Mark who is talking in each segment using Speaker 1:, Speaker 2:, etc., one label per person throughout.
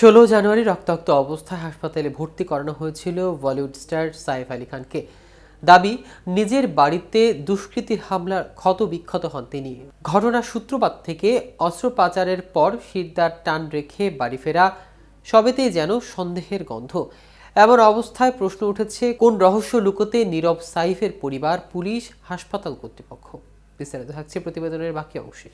Speaker 1: ষোলো জানুয়ারি রক্তাক্ত অবস্থায় হাসপাতালে ভর্তি করানো হয়েছিল বলিউড স্টার সাইফ আলী খানকে। দাবি, নিজের বাড়িতে দুষ্কৃতীর হামলার ক্ষত বিক্ষত হন তিনি। ঘটনার সূত্রপাত থেকে অস্ত্র পাচারের পর শিরদার টান রেখে বাড়ি ফেরা সবেতেই যেন সন্দেহের গন্ধ। এমন অবস্থায় প্রশ্ন উঠেছে, কোন রহস্য লুকোতে নীরব সাইফের পরিবার, পুলিশ, হাসপাতাল কর্তৃপক্ষ? বিস্তারিত থাকছে প্রতিবেদনের বাকি অংশে।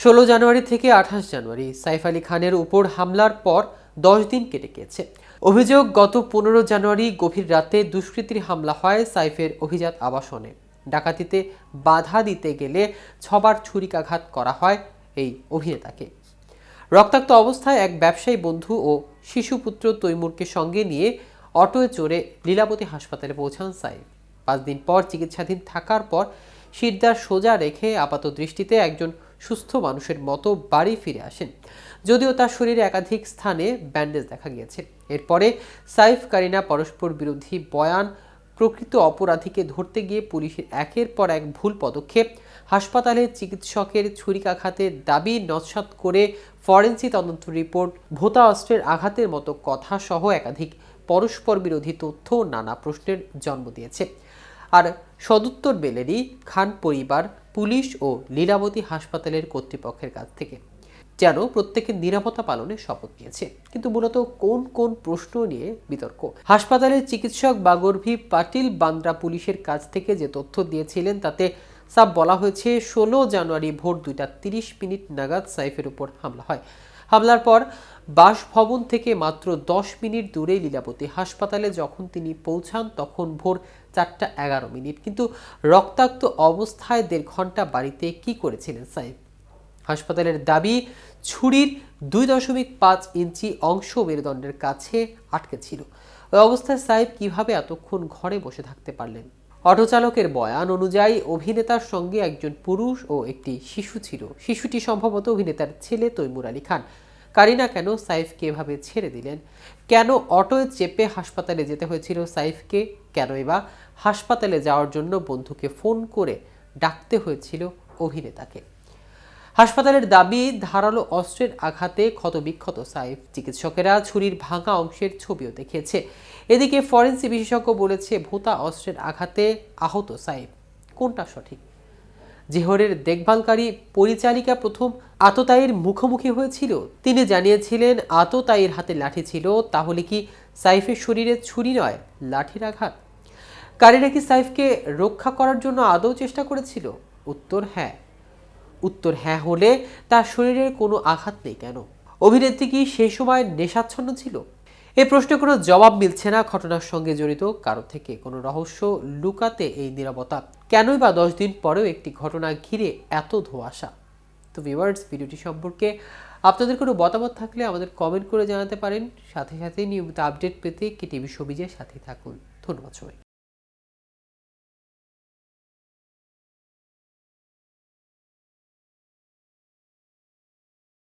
Speaker 1: ষোলো জানুয়ারি থেকে আঠাশ জানুয়ারি সাইফ আলী খানের উপর হামলার পর দশ দিন কেটে গিয়েছে। অভিযোগ, গত পনেরো জানুয়ারি গভীর রাতে দুষ্কৃতীর হামলা হয় সাইফের অভিজাত আবাসনে। ডাকাতিতে বাধা দিতে গেলে ছবার ছুরিকাঘাত করা হয় এই অভিনেতাকে। রক্তাক্ত অবস্থায় এক ব্যবসায়ী বন্ধু ও শিশুপুত্র তৈমুরকে সঙ্গে নিয়ে অটোয় চড়ে লীলাবতী হাসপাতালে পৌঁছান সাইফ। পাঁচ দিন পর চিকিৎসাধীন থাকার পর শিরদার সোজা রেখে আপাত দৃষ্টিতে একজন সুস্থ মানুষের মতো বাড়ি ফিরে আসেন। যদিও তার শরীরে একাধিক স্থানে ব্যান্ডেজ দেখা গিয়েছে। এরপরে সাইফ কারিনা পরস্পর বিরোধী বয়ান প্রকৃত অপরাধীকে ধরতে গিয়ে পুলিশের একের পর এক ভুল পদক্ষেপ, হাসপাতালে চিকিৎসকের ছুরিকাঘাতের দাবি নস্বাত করে ফরেন্সি তদন্ত রিপোর্ট, ভোতা অস্ত্রের আঘাতের মতো কথা সহ একাধিক পরস্পর বিরোধী তথ্য নানা প্রশ্নের জন্ম দিয়েছে। আর সদুত্তর বেলেরই খান পরিবার পুলিশ ও লীলাবতী হাসপাতালের কর্তৃপক্ষের কাছ থেকে, যেন প্রত্যেকের নিরাপত্তা পালনে শপথ নিয়েছে। কিন্তু মূলত কোন কোন প্রশ্ন নিয়ে বিতর্ক? হাসপাতালের চিকিৎসক বাগরভি পাটিল বান্দ্রা পুলিশের কাছ থেকে যে তথ্য দিয়েছিলেন, তাতে সাব বলা হয়েছে, ষোলো জানুয়ারি ভোর দুইটা তিরিশ মিনিট নাগাদ সাইফের উপর হামলা হয়। হামলার পর বাসভবন থেকে মাত্র দশ মিনিট দূরে লীলাবতী হাসপাতালে যখন তিনি পৌঁছান, তখন ভোর চারটা এগারো মিনিট। কিন্তু রক্তাক্ত অবস্থায় দেড় ঘণ্টা বাড়িতে কি করেছিলেন সাইফ? হাসপাতালের দাবি, ছুরির দুই দশমিক পাঁচ ইঞ্চি অংশ মেরুদণ্ডের কাছে আটকে ছিল। ওই অবস্থায় সাইফ কীভাবে এতক্ষণ ঘরে বসে থাকতে পারলেন? অটো চালকের বয়ান অনুযায়ী, অভিনেতার সঙ্গে একজন পুরুষ ও একটি শিশু ছিল। শিশুটি সম্ভবত অভিনেতার ছেলে তৈমুর আলী খান। কারিনা কেন সাইফকে এভাবে ছেড়ে দিলেন। কেন অটোয় চেপে হাসপাতালে যেতে হয়েছিল সাইফকে? কেন বা হাসপাতালে যাওয়ার জন্য বন্ধুকে ফোন করে ডাকতে হয়েছিল অভিনেতাকে? হাসপাতালের দাবি, ধারালো অস্ত্রের আঘাতে ক্ষতবিক্ষত সাইফ। চিকিৎসকেরা ছুরির ভাঙা অংশের ছবিও দেখিয়েছে। এদিকে ফরেন্সি বিশেষজ্ঞ বলেছে, ভোতা অস্ত্রের আঘাতে আহত সাইফ। কোনটা সঠিক? জেহরের দেখভালকারী পরিচালিকা প্রথম আততায়ীর মুখোমুখি হয়েছিল। তিনি জানিয়েছিলেন, আততায়ীর হাতে লাঠি ছিল, তাহলে কি সাইফের শরীরে ছুরি নয়, লাঠির আঘাত? কারিনা কি সাইফকে রক্ষা করার জন্য আদৌ চেষ্টা করেছিল? উত্তর হ্যাঁ। উত্তর হ্যাঁ হলে তার শরীরে কোনো আঘাত নেই কেন? অভিনেত্রী কি সেই সময় নেশাচ্ছন্ন ছিল? এই প্রশ্নে কোনো জবাব মিলছে না ঘটনার সঙ্গে জড়িত, কারও থেকে কোনো রহস্য লুকাতে এই নিরাপত্তা কেনই বা দশ দিন পরেও একটি ঘটনা ঘিরে এত ধোঁয়াশা? তো ভিউয়ার্স ভিডিওটি সম্পর্কে আপনাদের কোনো মতামত থাকলে আমাদের কমেন্ট করে জানাতে পারেন। সাথে সাথে নিয়মিত আপডেট পেতে কি টিভি সবিজের সাথে থাকুন। ধন্যবাদ সবাই